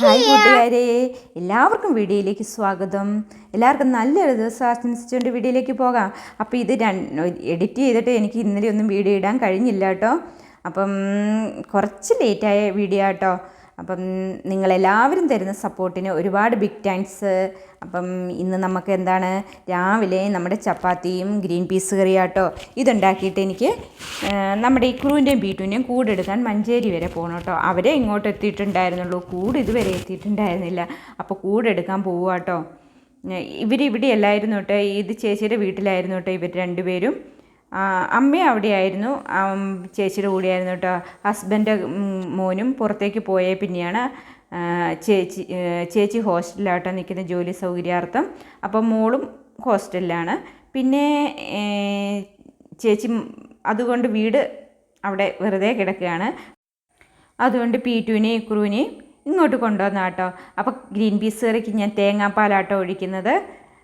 Hi കൂട്ടുകാരെ. എല്ലാവർക്കും വീഡിയോയിലേക്ക് സ്വാഗതം. എല്ലാവർക്കും നല്ലൊരു ദിവസം ആശംസിച്ചുകൊണ്ട് വീഡിയോയിലേക്ക് പോകാം. അപ്പോൾ ഇത് എഡിറ്റ് ചെയ്തിട്ട് എനിക്ക് ഇന്നലെ ഒന്നും വീഡിയോ ഇടാൻ കഴിഞ്ഞില്ല കേട്ടോ. അപ്പം കുറച്ച് ലേറ്റായ വീഡിയോ കേട്ടോ അപ്പം നിങ്ങളെല്ലാവരും തരുന്ന സപ്പോർട്ടിന് ഒരുപാട് ബിഗ് താങ്ക്സ് അപ്പം ഇന്ന് നമുക്ക് എന്താണ്? രാവിലെ നമ്മുടെ ചപ്പാത്തിയും ഗ്രീൻ പീസ് കറിയാട്ടോ. ഇതുണ്ടാക്കിയിട്ട് എനിക്ക് നമ്മുടെ ഈ ക്രൂവിന്റെയും ബീറ്റുവിന്റെയും കൂടെടുക്കാൻ മഞ്ചേരി വരെ പോകണം കേട്ടോ. അവരെ ഇങ്ങോട്ട് എത്തിയിട്ടുണ്ടായിരുന്നുള്ളൂ. കൂട് ഇതുവരെ എത്തിയിട്ടുണ്ടായിരുന്നില്ല. അപ്പോൾ കൂടെടുക്കാൻ പോവാട്ടോ ഇവരിവിടെ അല്ലായിരുന്നു കേട്ടോ. ഇത് ചേച്ചിയുടെ വീട്ടിലായിരുന്നു കേട്ടോ ഇവർ രണ്ടുപേരും. അമ്മ അവിടെയായിരുന്നു. ചേച്ചിയുടെ കൂടെയായിരുന്നു കേട്ടോ. ഹസ്ബൻഡ് മോനും പുറത്തേക്ക് പോയേ പിന്നെയാണ്. ചേച്ചി ചേച്ചി ഹോസ്റ്റലിലാട്ടോ നിൽക്കുന്ന ജോലി സൗകര്യാർത്ഥം. അപ്പം മോളും ഹോസ്റ്റലിലാണ്. പിന്നെ ചേച്ചി അതുകൊണ്ട് വീട് അവിടെ വെറുതെ കിടക്കുകയാണ്. അതുകൊണ്ട് പീറ്റുവിനെയും കുറുവിനെയും ഇങ്ങോട്ട് കൊണ്ടുവന്ന കേട്ടോ അപ്പോൾ ഗ്രീൻ പീസ് കറിക്ക് ഞാൻ തേങ്ങാപ്പാലാട്ടോ ഒഴിക്കുന്നത്.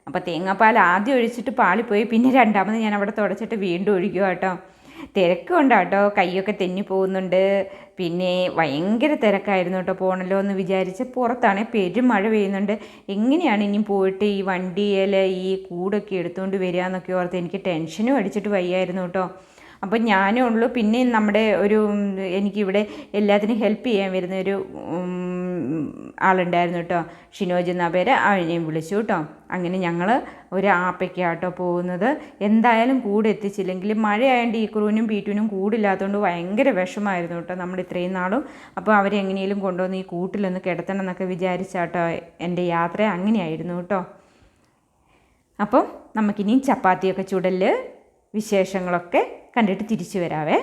അപ്പോൾ തേങ്ങാപ്പാൽ ആദ്യം ഒഴിച്ചിട്ട് പാളിപ്പോയി പിന്നെ രണ്ടാമത് ഞാൻ അവിടെ തുടച്ചിട്ട് വീണ്ടും ഒഴിക്കുക കേട്ടോ തിരക്കുണ്ട് കേട്ടോ കൈയൊക്കെ തെന്നി പോകുന്നുണ്ട്. പിന്നെ ഭയങ്കര തിരക്കായിരുന്നു കേട്ടോ പോകണല്ലോ എന്ന് വിചാരിച്ച് പുറത്താണെ പെരും മഴ പെയ്യുന്നുണ്ട്. എങ്ങനെയാണ് ഇനി പോയിട്ട് ഈ വണ്ടിയിൽ ഈ കൂടൊക്കെ എടുത്തുകൊണ്ട് വരിക എന്നൊക്കെ ഓർത്ത് എനിക്ക് ടെൻഷനും അടിച്ചിട്ട് വയ്യായിരുന്നു കേട്ടോ അപ്പം ഞാനേ ഉള്ളൂ. പിന്നെ നമ്മുടെ ഒരു എനിക്കിവിടെ എല്ലാത്തിനും ഹെൽപ്പ് ചെയ്യാൻ വരുന്ന ഒരു ആളുണ്ടായിരുന്നു കേട്ടോ. ഷിനോജ് എന്ന പേര് അവനെയും വിളിച്ചു കേട്ടോ. അങ്ങനെ ഞങ്ങൾ ഒരു ആപ്പയ്ക്കാട്ടോ പോകുന്നത്. എന്തായാലും കൂടെ എത്തിച്ചില്ലെങ്കിൽ മഴയായതുകൊണ്ട് ഈ ക്രൂനും പീറ്റുവിനും കൂടില്ലാത്തതുകൊണ്ട് ഭയങ്കര വിഷമായിരുന്നു കേട്ടോ നമ്മൾ ഇത്രയും നാളും. അപ്പോൾ അവരെങ്ങനെയും കൊണ്ടുവന്ന് ഈ കൂട്ടിലൊന്ന് കിടത്തണം എന്നൊക്കെ വിചാരിച്ചാട്ടോ എന്റെ യാത്ര അങ്ങനെയായിരുന്നു കേട്ടോ. അപ്പം നമുക്കിനിയും ചപ്പാത്തിയൊക്കെ ചുടൽ വിശേഷങ്ങളൊക്കെ കണ്ടിട്ട് തിരിച്ചു വരാവേ.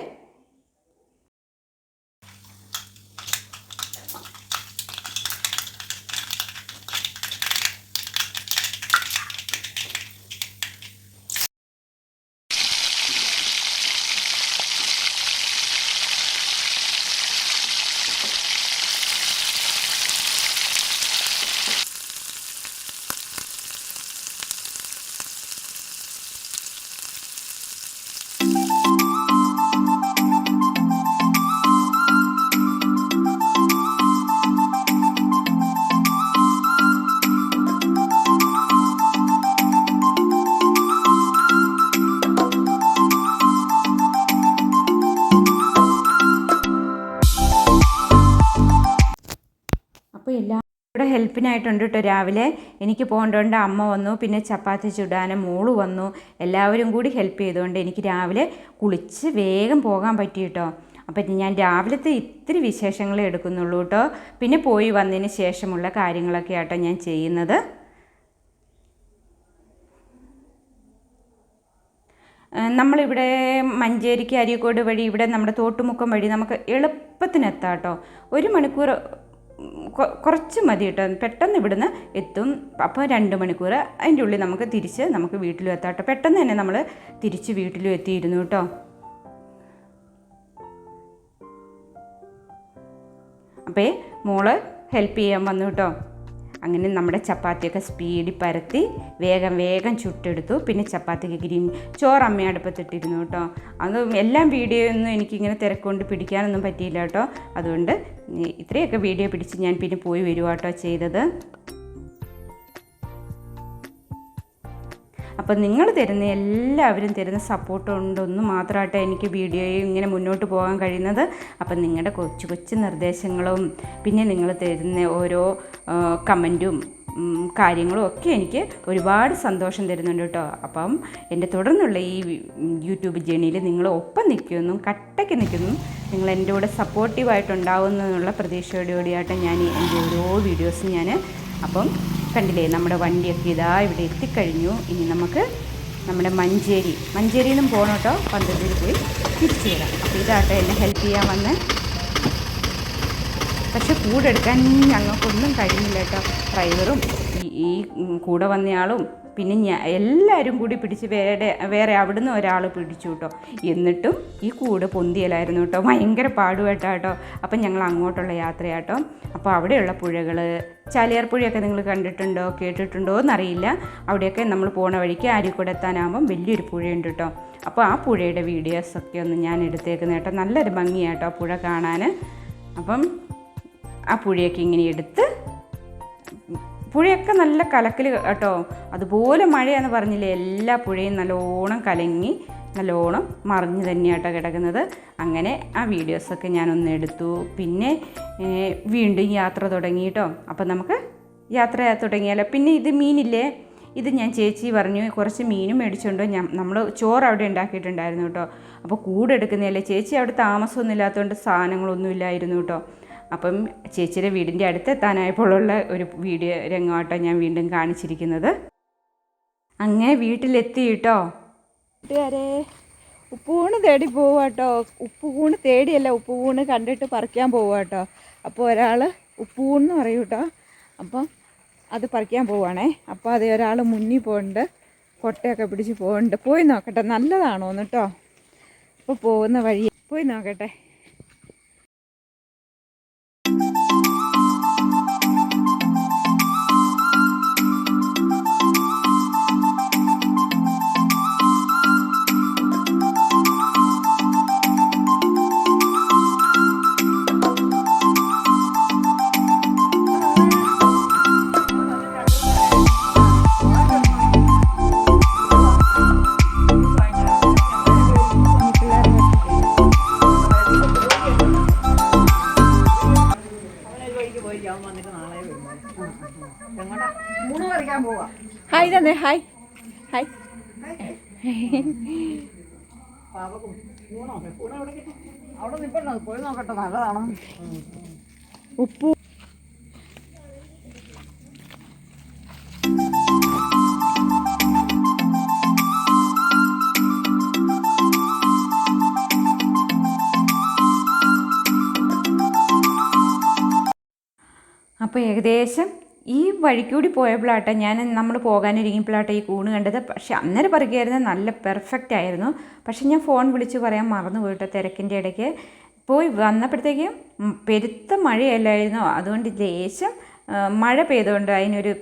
ഹെൽപ്പിനായിട്ടുണ്ട് കേട്ടോ രാവിലെ. എനിക്ക് പോകേണ്ടതുകൊണ്ട് അമ്മ വന്നു പിന്നെ ചപ്പാത്തി ചുടാനും മോൾ വന്നു. എല്ലാവരും കൂടി ഹെൽപ്പ് ചെയ്തുകൊണ്ട് എനിക്ക് രാവിലെ കുളിച്ച് വേഗം പോകാൻ പറ്റി കേട്ടോ അപ്പം ഞാൻ രാവിലത്തെ ഇത്തിരി വിശേഷങ്ങളെ എടുക്കുന്നുള്ളൂ കേട്ടോ പിന്നെ പോയി വന്നതിന് ശേഷമുള്ള കാര്യങ്ങളൊക്കെ ആട്ടോ ഞാൻ ചെയ്യുന്നത്. നമ്മളിവിടെ മഞ്ചേരിക്ക് അരീക്കോട് വഴി ഇവിടെ നമ്മുടെ തോട്ടുമുക്കം വഴി നമുക്ക് എളുപ്പത്തിനെത്താം കേട്ടോ ഒരു മണിക്കൂർ കുറച്ച് മതി കേട്ടോ. പെട്ടെന്ന് ഇവിടുന്ന് എത്തും. അപ്പോൾ രണ്ട് മണിക്കൂർ അതിന്റെ ഉള്ളിൽ നമുക്ക് തിരിച്ച് നമുക്ക് വീട്ടിലും എത്താം കേട്ടോ. പെട്ടെന്ന് തന്നെ നമ്മൾ തിരിച്ച് വീട്ടിലും എത്തിയിരുന്നു കേട്ടോ. അപ്പോൾ മോൾ ഹെൽപ്പ് ചെയ്യാൻ വന്നു കേട്ടോ. അങ്ങനെ നമ്മുടെ ചപ്പാത്തിയൊക്കെ സ്പീഡിൽ പരത്തി വേഗം വേഗം ചുട്ടെടുത്തു. പിന്നെ ചപ്പാത്തിക്ക് ഗ്രീൻ ചോറ് അമ്മ അടുപ്പത്തിട്ടിരുന്നു കേട്ടോ. അത് എല്ലാം വീഡിയോ ഒന്നും എനിക്കിങ്ങനെ തിരക്കൊണ്ട് പിടിക്കാനൊന്നും പറ്റിയില്ല കേട്ടോ. അതുകൊണ്ട് ഇത്രയൊക്കെ വീഡിയോ പിടിച്ച് ഞാൻ പിന്നെ പോയി വരുവാട്ടോ ചെയ്തത്. അപ്പം നിങ്ങൾ തരുന്ന എല്ലാവരും തരുന്ന സപ്പോർട്ട് കൊണ്ടൊന്ന് മാത്രമായിട്ട് എനിക്ക് വീഡിയോയും ഇങ്ങനെ മുന്നോട്ട് പോകാൻ കഴിയുന്നത്. അപ്പം നിങ്ങളുടെ കൊച്ചു കൊച്ചു നിർദ്ദേശങ്ങളും പിന്നെ നിങ്ങൾ തരുന്ന ഓരോ കമന്റും കാര്യങ്ങളും ഒക്കെ എനിക്ക് ഒരുപാട് സന്തോഷം തരുന്നുണ്ട് കേട്ടോ. അപ്പം എന്റെ തുടർന്നുള്ള ഈ യൂട്യൂബ് ജേണിയിൽ നിങ്ങൾ ഒപ്പം നിൽക്കുമെന്നും കട്ടയ്ക്ക് നിൽക്കുന്നു നിങ്ങൾ എന്റെ കൂടെ സപ്പോർട്ടീവായിട്ടുണ്ടാവുമെന്നുള്ള പ്രതീക്ഷയോടുകൂടിയായിട്ട് ഞാൻ എന്റെ ഓരോ വീഡിയോസും ഞാൻ അപ്പം കണ്ടില്ലേ നമ്മുടെ വണ്ടിയൊക്കെ ഇതാ ഇവിടെ എത്തിക്കഴിഞ്ഞു. ഇനി നമുക്ക് നമ്മുടെ മഞ്ചേരി മഞ്ചേരിയിൽ നിന്നും പോകണം കേട്ടോ പന്തത്തിൽ പോയി തിരിച്ചു വരാം. അപ്പോൾ ഇതാട്ടോ എന്നെ ഹെൽപ്പ് ചെയ്യാൻ വന്ന്. പക്ഷെ കൂടെ എടുക്കാൻ ഞങ്ങൾക്കൊന്നും കഴിയുന്നില്ല കേട്ടോ ഡ്രൈവറും ഈ കൂടെ വന്നയാളും പിന്നെ ഞാൻ എല്ലാവരും കൂടി പിടിച്ച് വേറെ വേറെ അവിടുന്ന് ഒരാൾ പിടിച്ചു കേട്ടോ എന്നിട്ടും ഈ കൂട് പൊന്തിയലായിരുന്നു കേട്ടോ ഭയങ്കര പാടുമായിട്ടാ കേട്ടോ അപ്പം ഞങ്ങൾ അങ്ങോട്ടുള്ള യാത്രയാട്ടോ. അപ്പോൾ അവിടെയുള്ള പുഴകൾ ചാലിയാർ പുഴയൊക്കെ നിങ്ങൾ കണ്ടിട്ടുണ്ടോ കേട്ടിട്ടുണ്ടോ എന്നറിയില്ല. അവിടെയൊക്കെ നമ്മൾ പോണ വഴിക്ക് അരിക്കൂടെ എത്താനാകുമ്പം വലിയൊരു പുഴയുണ്ട് കേട്ടോ അപ്പോൾ ആ പുഴയുടെ വീഡിയോസൊക്കെ ഒന്ന് ഞാൻ എടുത്തേക്കുന്ന കേട്ടോ. നല്ലൊരു ഭംഗിയാട്ടോ പുഴ കാണാൻ അപ്പം ആ പുഴയൊക്കെ ഇങ്ങനെ എടുത്ത് പുഴയൊക്കെ നല്ല കലക്കൽ കേട്ടോ. അതുപോലെ മഴയെന്ന് പറഞ്ഞില്ലേ എല്ലാ പുഴയും നല്ലോണം കലങ്ങി നല്ലോണം മറിഞ്ഞ് തന്നെയാട്ടോ കിടക്കുന്നത്. അങ്ങനെ ആ വീഡിയോസൊക്കെ ഞാനൊന്ന് എടുത്തു. പിന്നെ വീണ്ടും യാത്ര തുടങ്ങി കേട്ടോ അപ്പം നമുക്ക് യാത്ര തുടങ്ങിയാലോ? പിന്നെ ഇത് മീനില്ലേ? ഇത് ഞാൻ ചേച്ചി പറഞ്ഞു കുറച്ച് മീനും മേടിച്ചുകൊണ്ട് ഞാൻ നമ്മൾ ചോറ് അവിടെ ഉണ്ടാക്കിയിട്ടുണ്ടായിരുന്നു കേട്ടോ. അപ്പോൾ കൂടെ എടുക്കുന്നതല്ലേ? ചേച്ചി അവിടെ താമസമൊന്നും ഇല്ലാത്തതുകൊണ്ട് സാധനങ്ങളൊന്നും ഇല്ലായിരുന്നു കേട്ടോ. അപ്പം ചേച്ചിയുടെ വീടിന്റെ അടുത്തെത്താനായപ്പോഴുള്ള ഒരു വീഡിയോ രംഗമാട്ടോ ഞാൻ വീണ്ടും കാണിച്ചിരിക്കുന്നത്. അങ്ങനെ വീട്ടിലെത്തി കേട്ടോ. കൂട്ടുകാരെ ഉപ്പുകൂണ് തേടി പോവാട്ടോ. ഉപ്പുകൂണ് തേടിയല്ല ഉപ്പുകൂണ് കണ്ടിട്ട് പറിക്കാൻ പോവാട്ടോ. അപ്പോൾ ഒരാൾ ഉപ്പുകൂണ് എന്ന് പറയും കേട്ടോ. അപ്പം അത് പറിക്കാൻ പോവാണേ. അപ്പോൾ അത് ഒരാൾ മുന്നിൽ പോകുന്നുണ്ട് കൊട്ടയൊക്കെ പിടിച്ച് പോകുന്നുണ്ട് പോയി നോക്കട്ടെ. നല്ലതാണോന്ന് കേട്ടോ. അപ്പോൾ പോകുന്ന വഴി. പോയി നോക്കട്ടെ. ഹായ് തന്നെ ഹായ്. ഹായ്. ഉപ്പു. ഏകദേശം ഈ വഴിക്കൂടി പോയപ്പോഴാട്ടെ ഞാൻ നമ്മൾ പോകാനിരിക്കുമ്പോഴാട്ടെ ഈ കൂണ് കണ്ടത്. പക്ഷേ അന്നേരം പറയുകയായിരുന്നു നല്ല പെർഫെക്റ്റ് ആയിരുന്നു. പക്ഷേ ഞാൻ ഫോൺ വിളിച്ച് പറയാൻ മറന്നു പോയിട്ടോ തിരക്കിന്റെ ഇടയ്ക്ക്. പോയി വന്നപ്പോഴത്തേക്കും പെരുത്ത മഴയല്ലായിരുന്നു. അതുകൊണ്ട് ലേശം മഴ പെയ്തുകൊണ്ട് അതിനൊരു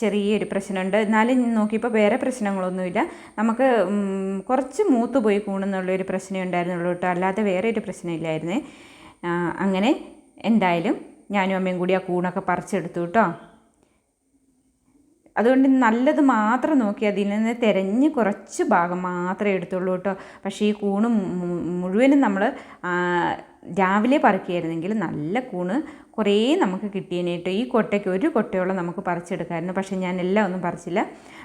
ചെറിയൊരു പ്രശ്നമുണ്ട്. എന്നാലും നോക്കിയപ്പോൾ വേറെ പ്രശ്നങ്ങളൊന്നുമില്ല. നമുക്ക് കുറച്ച് മൂത്ത് പോയി കൂണെന്നുള്ളൊരു പ്രശ്നമേ ഉണ്ടായിരുന്നുള്ളൂ കേട്ടോ. അല്ലാതെ വേറെ ഒരു പ്രശ്നമില്ലായിരുന്നേ അങ്ങനെ എന്തായാലും ഞാനും അമ്മയും കൂടി ആ കൂണൊക്കെ പറിച്ചെടുത്തു കേട്ടോ. അതുകൊണ്ട് നല്ലത് മാത്രം നോക്കി അതിൽ നിന്ന് തിരഞ്ഞ് കുറച്ച് ഭാഗം മാത്രമേ എടുത്തുള്ളൂ കേട്ടോ. പക്ഷേ ഈ കൂണ് മുഴുവനും നമ്മൾ രാവിലെ പറിക്കുകയായിരുന്നെങ്കിൽ നല്ല കൂണ് കുറേ നമുക്ക് കിട്ടിയേനെ കേട്ടോ ഈ കൊട്ടയ്ക്ക് ഒരു കൊട്ടയോളം നമുക്ക് പറിച്ചെടുക്കാമായിരുന്നു പക്ഷേ ഞാൻ എല്ലാം ഒന്നും പറിച്ചില്ല.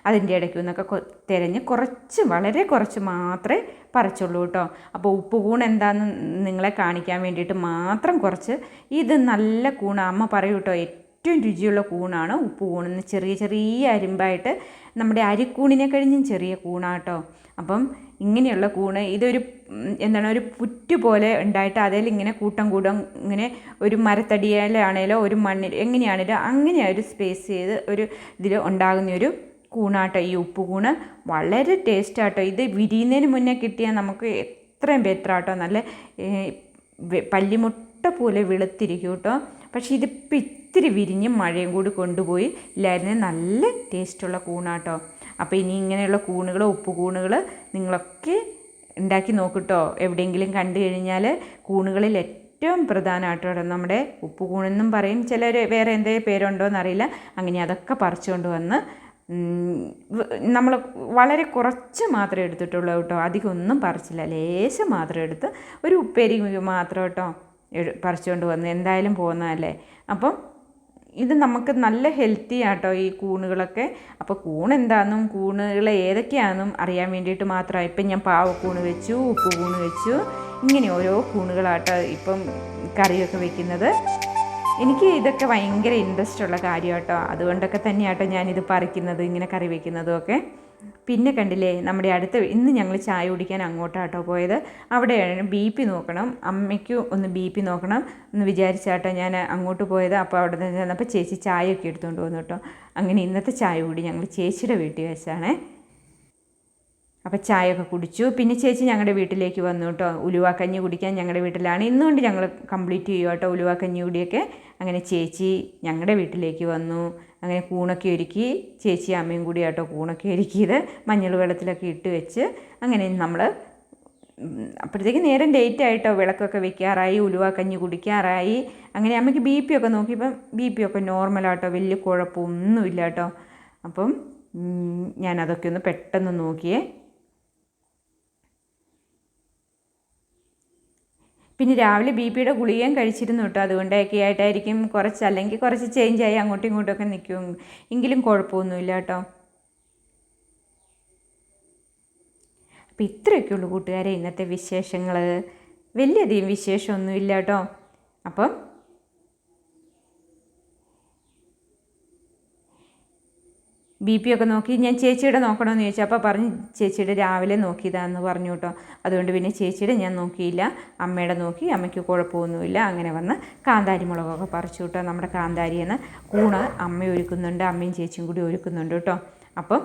അതിന്റെ ഇടയ്ക്ക് നിന്നൊക്കെ തിരഞ്ഞ് കുറച്ച് വളരെ കുറച്ച് മാത്രമേ പറിച്ചുള്ളൂ കേട്ടോ അപ്പോൾ ഉപ്പ് കൂൺ എന്താണെന്ന് നിങ്ങളെ കാണിക്കാൻ വേണ്ടിയിട്ട് മാത്രം കുറച്ച് ഇത് നല്ല കൂണ് അമ്മ പറയൂ കേട്ടോ ഏറ്റവും രുചിയുള്ള കൂണാണ് ഉപ്പ് കൂണെന്ന് ചെറിയ ചെറിയ അരിമ്പായിട്ട് നമ്മുടെ അരിക്കൂണിനെ കഴിഞ്ഞും ചെറിയ കൂണാട്ടോ. അപ്പം ഇങ്ങനെയുള്ള കൂണ് ഇതൊരു എന്താണ് ഒരു പുറ്റ് പോലെ ഉണ്ടായിട്ട് അതിൽ ഇങ്ങനെ കൂട്ടം കൂടം ഇങ്ങനെ ഒരു മരത്തടിയിലാണേലോ ഒരു മണ്ണിൽ എങ്ങനെയാണേലോ അങ്ങനെ ഒരു സ്പേസ് ചെയ്ത് ഒരു ഇതിൽ ഉണ്ടാകുന്ന ഒരു കൂണാട്ടോ ഈ ഉപ്പ് കൂണ്. വളരെ ടേസ്റ്റാട്ടോ ഇത് വിരിയുന്നതിന് മുന്നേ കിട്ടിയാൽ നമുക്ക് എത്രയും ബെറ്റർ ആട്ടോ. നല്ല പല്ലിമുട്ട പോലെ വെളുത്തിരിക്കും കേട്ടോ. പക്ഷേ ഇതിപ്പോൾ ഇത്തിരി വിരിഞ്ഞ് മഴയും കൂടി കൊണ്ടുപോയി ഇല്ലായിരുന്നു നല്ല ടേസ്റ്റുള്ള കൂണാട്ടോ. അപ്പോൾ ഇനി ഇങ്ങനെയുള്ള കൂണുകൾ ഉപ്പ് കൂണുകൾ നിങ്ങളൊക്കെ ഉണ്ടാക്കി നോക്കിട്ടോ. എവിടെയെങ്കിലും കണ്ടു കഴിഞ്ഞാൽ കൂണുകളിൽ ഏറ്റവും പ്രധാനമായിട്ടോ നമ്മുടെ ഉപ്പ് കൂണെന്നും പറയും. ചിലർ വേറെ എന്തെങ്കിലും പേരുണ്ടോ എന്നറിയില്ല അങ്ങനെ അതൊക്കെ പറിച്ചുകൊണ്ട് വന്ന് നമ്മൾ വളരെ കുറച്ച് മാത്രമേ എടുത്തിട്ടുള്ളൂ കേട്ടോ അധികം ഒന്നും പറിച്ചില്ല. ലേശം മാത്രം എടുത്ത് ഒരു ഉപ്പേരി മാത്രം കേട്ടോ പറിച്ചുകൊണ്ട് വന്ന് എന്തായാലും പോകുന്നതല്ലേ. അപ്പം ഇത് നമുക്ക് നല്ല ഹെൽത്തി ആട്ടോ ഈ കൂണുകളൊക്കെ. അപ്പോൾ കൂൺ എന്താണെന്നും കൂണുകൾ ഏതൊക്കെയാണെന്നും അറിയാൻ വേണ്ടിയിട്ട് മാത്രമാണ് ഇപ്പം ഞാൻ പാവക്കൂണ് വെച്ചു ഉപ്പ് കൂണ് വെച്ചു. ഇങ്ങനെ ഓരോ കൂണുകളാട്ടോ ഇപ്പം കറിയൊക്കെ വെക്കുന്നത്. എനിക്ക് ഇതൊക്കെ ഭയങ്കര ഇൻട്രസ്റ്റ് ഉള്ള കാര്യമാട്ടോ അതുകൊണ്ടൊക്കെ തന്നെയാട്ടോ ഞാനിത് പറിക്കുന്നത് ഇങ്ങനെ കറി വെക്കുന്നതും ഒക്കെ. പിന്നെ കണ്ടില്ലേ നമ്മുടെ അടുത്ത ഇന്ന് ഞങ്ങൾ ചായ കുടിക്കാൻ അങ്ങോട്ടാട്ടോ പോയത്. അവിടെയാണ് ബി പി നോക്കണം അമ്മയ്ക്കും ഒന്ന് ബി പി നോക്കണം എന്ന് വിചാരിച്ചാട്ടോ ഞാൻ അങ്ങോട്ട് പോയത്. അപ്പോൾ അവിടെ നിന്ന് ചെന്നപ്പോൾ ചേച്ചി ചായയൊക്കെ എടുത്തുകൊണ്ട് വന്നു കേട്ടോ. അങ്ങനെ ഇന്നത്തെ ചായ കൂടി ഞങ്ങൾ ചേച്ചിയുടെ വീട്ടിൽ വെച്ചാണേ. അപ്പോൾ ചായയൊക്കെ കുടിച്ചു. പിന്നെ ചേച്ചി ഞങ്ങളുടെ വീട്ടിലേക്ക് വന്നു കേട്ടോ ഉലുവാക്കഞ്ഞി കുടിക്കാൻ ഞങ്ങളുടെ വീട്ടിലാണ്. ഇന്നുകൊണ്ട് ഞങ്ങൾ കംപ്ലീറ്റ് ചെയ്യുക കേട്ടോ ഉലുവാക്കഞ്ഞി കൂടിയൊക്കെ. അങ്ങനെ ചേച്ചി ഞങ്ങളുടെ വീട്ടിലേക്ക് വന്നു. അങ്ങനെ കൂണൊക്കെ ഒരുക്കി. ചേച്ചി അമ്മയും കൂടി കേട്ടോ കൂണൊക്കെ ഒരുക്കിയത്. മഞ്ഞൾ വെള്ളത്തിലൊക്കെ ഇട്ട് വെച്ച്. അങ്ങനെ നമ്മൾ അപ്പോഴത്തേക്ക് നേരം ലേറ്റ് ആയിട്ടോ വിളക്കൊക്കെ വെക്കാറായി. ഉലുവാക്കഞ്ഞി കഞ്ഞി കുടിക്കാറായി. അങ്ങനെ അമ്മയ്ക്ക് ബി പി ഒക്കെ നോക്കിയപ്പം ബി പി ഒക്കെ നോർമലാട്ടോ വലിയ കുഴപ്പമൊന്നുമില്ല കേട്ടോ അപ്പം ഞാനതൊക്കെ ഒന്ന് പെട്ടെന്ന് നോക്കിയേ. പിന്നെ രാവിലെ ബി പിയുടെ ഗുളികയും കഴിച്ചിരുന്നു കേട്ടോ. അതുകൊണ്ടൊക്കെ ആയിട്ടായിരിക്കും കുറച്ച് അല്ലെങ്കിൽ കുറച്ച് ചേഞ്ച് ആയി അങ്ങോട്ടും ഇങ്ങോട്ടൊക്കെ നിൽക്കും. എങ്കിലും കുഴപ്പമൊന്നുമില്ല കേട്ടോ. അപ്പോൾ ഇത്രയൊക്കെ ഉള്ളൂ കൂട്ടുകാരെ ഇന്നത്തെ വിശേഷങ്ങൾ വലിയധികം വിശേഷമൊന്നുമില്ല കേട്ടോ. അപ്പം ബി പി ഒക്കെ നോക്കി ഞാൻ ചേച്ചിയുടെ നോക്കണമെന്ന് ചോദിച്ചു. അപ്പോൾ പറഞ്ഞു ചേച്ചിയുടെ രാവിലെ നോക്കിയതാന്ന് പറഞ്ഞു കേട്ടോ. അതുകൊണ്ട് പിന്നെ ചേച്ചിയുടെ ഞാൻ നോക്കിയില്ല. അമ്മയുടെ നോക്കി അമ്മയ്ക്ക് കുഴപ്പമൊന്നുമില്ല. അങ്ങനെ വന്ന് കാന്താരി മുളകൊക്കെ പറിച്ചു കേട്ടോ. നമ്മുടെ കാന്താരിയെന്ന് കൂണ് അമ്മ ഒരുക്കുന്നുണ്ട് അമ്മയും ചേച്ചിയും കൂടി ഒരുക്കുന്നുണ്ട് കേട്ടോ. അപ്പം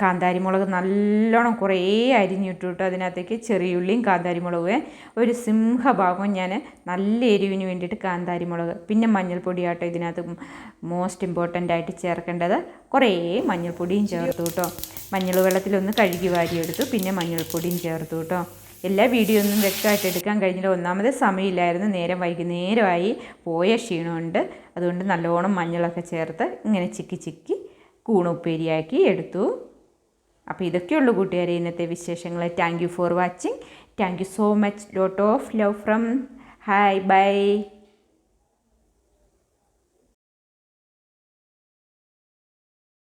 കാന്താരി മുളക് നല്ലോണം കുറേ അരിഞ്ഞിട്ടു കേട്ടോ അതിനകത്തേക്ക് ചെറിയുള്ളിയും കാന്താരി മുളകും ഒരു സിംഹഭാഗം ഞാൻ നല്ല എരിവിന് വേണ്ടിയിട്ട് കാന്താരിമുളക് പിന്നെ മഞ്ഞൾപ്പൊടി ആട്ടോ ഇതിനകത്ത് മോസ്റ്റ് ഇമ്പോർട്ടന്റ് ആയിട്ട് ചേർക്കേണ്ടത്. കുറേ മഞ്ഞൾപ്പൊടിയും ചേർത്തു കേട്ടോ മഞ്ഞൾ വെള്ളത്തിലൊന്ന് കഴുകി വാരിയെടുത്തു പിന്നെ മഞ്ഞൾപ്പൊടിയും ചേർത്തു കേട്ടോ എല്ലാ വീഡിയോ ഒന്നും വ്യക്തമായിട്ട് എടുക്കാൻ കഴിഞ്ഞില്ല. ഒന്നാമത് സമയമില്ലായിരുന്നു. നേരം വൈകുന്നേരമായി പോയ ക്ഷീണമുണ്ട്. അതുകൊണ്ട് നല്ലോണം മഞ്ഞളൊക്കെ ചേർത്ത് ഇങ്ങനെ ചിക്കി ചിക്കി കൂണുപ്പേരിയാക്കി എടുത്തു. അപ്പോൾ ഇതൊക്കെയുള്ളൂ കൂട്ടുകാരെ ഇന്നത്തെ വിശേഷങ്ങൾ thank you for watching thank you so much lot of love from hi bye